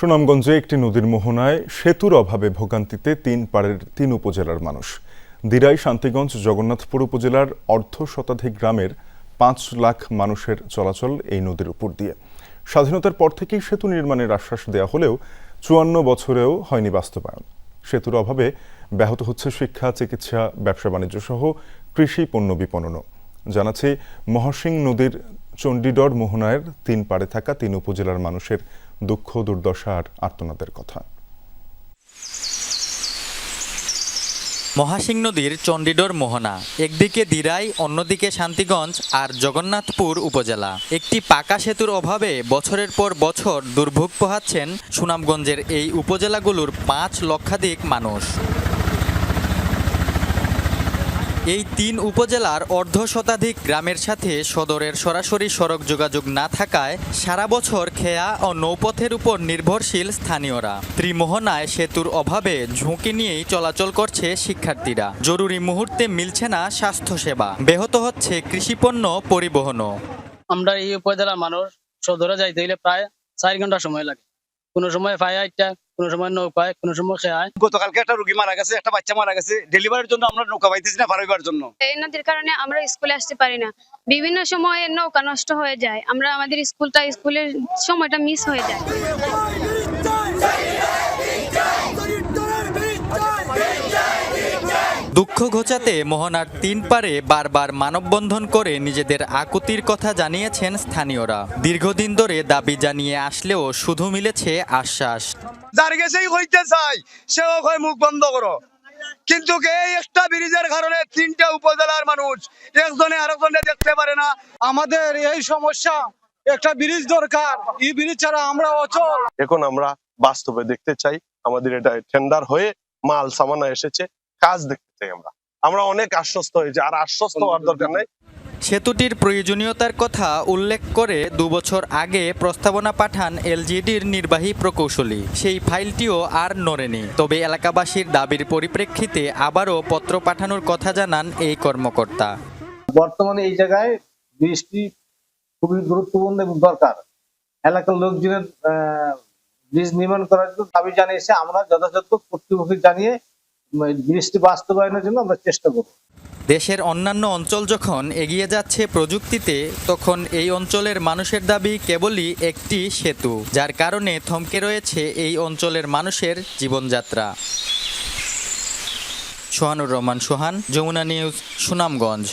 সুনামগঞ্জে একটি নদীর মোহনায় সেতুর অভাবে ভোগান্তিতে তিন পাড়ের তিন উপজেলার মানুষ। দিরাই শান্তিগঞ্জ জগন্নাথপুর উপজেলার অর্ধ শতাধিক গ্রামের পাঁচ লাখ মানুষের চলাচল এই নদীর উপর দিয়ে। স্বাধীনতার পর থেকেই সেতু নির্মাণের আশ্বাস দেওয়া হলেও চুয়ান্ন বছরেও হয়নি বাস্তবায়ন। সেতুর অভাবে ব্যাহত হচ্ছে শিক্ষা, চিকিৎসা, ব্যবসা বাণিজ্য সহ কৃষি পণ্য বিপণনও। জানাচ্ছে মহাসিং নদীর চণ্ডীডর মোহনায়ের তিন পাড়ে থাকা তিন উপজেলার মানুষের দুঃখ দুর্দশার আর আর্তনাদের কথা। মহাসিং নদীর চণ্ডীডোর মোহনা, একদিকে দিরাই, অন্যদিকে শান্তিগঞ্জ আর জগন্নাথপুর উপজেলা। একটি পাকা সেতুর অভাবে বছরের পর বছর দুর্ভোগ পোহাচ্ছেন সুনামগঞ্জের এই উপজেলাগুলোর পাঁচ লক্ষাধিক মানুষ। এই তিন উপজেলার অর্ধ শতাধিক গ্রামের সাথে সদরের সরাসরি সড়ক যোগাযোগ না থাকায় সারা বছর খেয়া ও নৌপথের উপর নির্ভরশীল স্থানীয়রা। ত্রিমোহনায় সেতুর অভাবে ঝুঁকি নিয়েই চলাচল করছে শিক্ষার্থীরা। জরুরি মুহূর্তে মিলছে না স্বাস্থ্যসেবা। ব্যাহত হচ্ছে কৃষিপণ্য পরিবহনও। আমরা এই উপজেলার মানুষ সদরে যাইতে হইলে প্রায় চার ঘণ্টা সময় লাগে। কোনো সময় ফায়া একটা কোনো সময় নৌকায় কোনো সময় খেয়ায় গতকালকে একটা রুগী মারা গেছে একটা বাচ্চা মারা গেছে। ডেলিভারির জন্য আমরা নৌকা পাইতেছি না পারাইবার জন্য। এই নদীর কারণে আমরা স্কুলে আসতে পারি না। বিভিন্ন সময়ে নৌকা নষ্ট হয়ে যায়। আমরা আমাদের স্কুলটা স্কুলের সময়টা মিস হয়ে যায়। দুঃখ ঘোচাতে মোহনার তিন পারে বারবার মানববন্ধন করে নিজেদের আকুতির কথা জানিয়েছেন স্থানীয়রা। দীর্ঘদিন ধরে দাবি জানিয়ে আসলেও শুধু মিলেছে আশ্বাস। যার গেছেই হইতে চাই সেও কয় মুখ বন্ধ করো। কিন্তু এই একটা ব্রিজের কারণে তিনটা উপজেলার মানুষ একজনে আরেকজনে দেখতে পারে না? আমাদের এই সমস্যা একটা ব্রিজ দরকার এই ব্রিজ ছাড়া আমরা অচল। এখন আমরা বাস্তবে দেখতে চাই আমাদের এটা টেন্ডার হয়ে মাল সামানা এসেছে। কাজ দেখতে চাই আমরা। আমরা অনেক আশ্বস্ত হয়েছি আর আশ্বস্ত হওয়ার দরকার নেই। সেতুটির প্রয়োজনীয়তার কথা উল্লেখ করে দুবছর আগে প্রস্তাবনা পাঠান এলজিডির নির্বাহী প্রকৌশলী। সেই ফাইলটিও আর নড়েনি। তবে এলাকাবাসীর দাবির পরিপ্রেক্ষিতে আবারও পত্র পাঠানোর কথা জানান এই কর্মকর্তা। বর্তমানে এই জায়গায় বৃষ্টি খুবই গুরুত্বপূর্ণ এবং দরকার। এলাকার লোকজনের আহ, ব্রিজ নির্মাণ করার জন্য দাবি জানিয়েছে। আমরা যথাযথ কর্তৃপক্ষকে জানিয়ে উম, ব্রিজটি বাস্তবায়নের জন্য আমরা চেষ্টা করব। দেশের অন্যান্য অঞ্চল যখন এগিয়ে যাচ্ছে প্রযুক্তিতে তখন এই অঞ্চলের মানুষের দাবি কেবলই একটি সেতু যার কারণে থমকে রয়েছে এই অঞ্চলের মানুষের জীবনযাত্রা। সোহানুর রহমান সোহান যমুনা নিউজ সুনামগঞ্জ।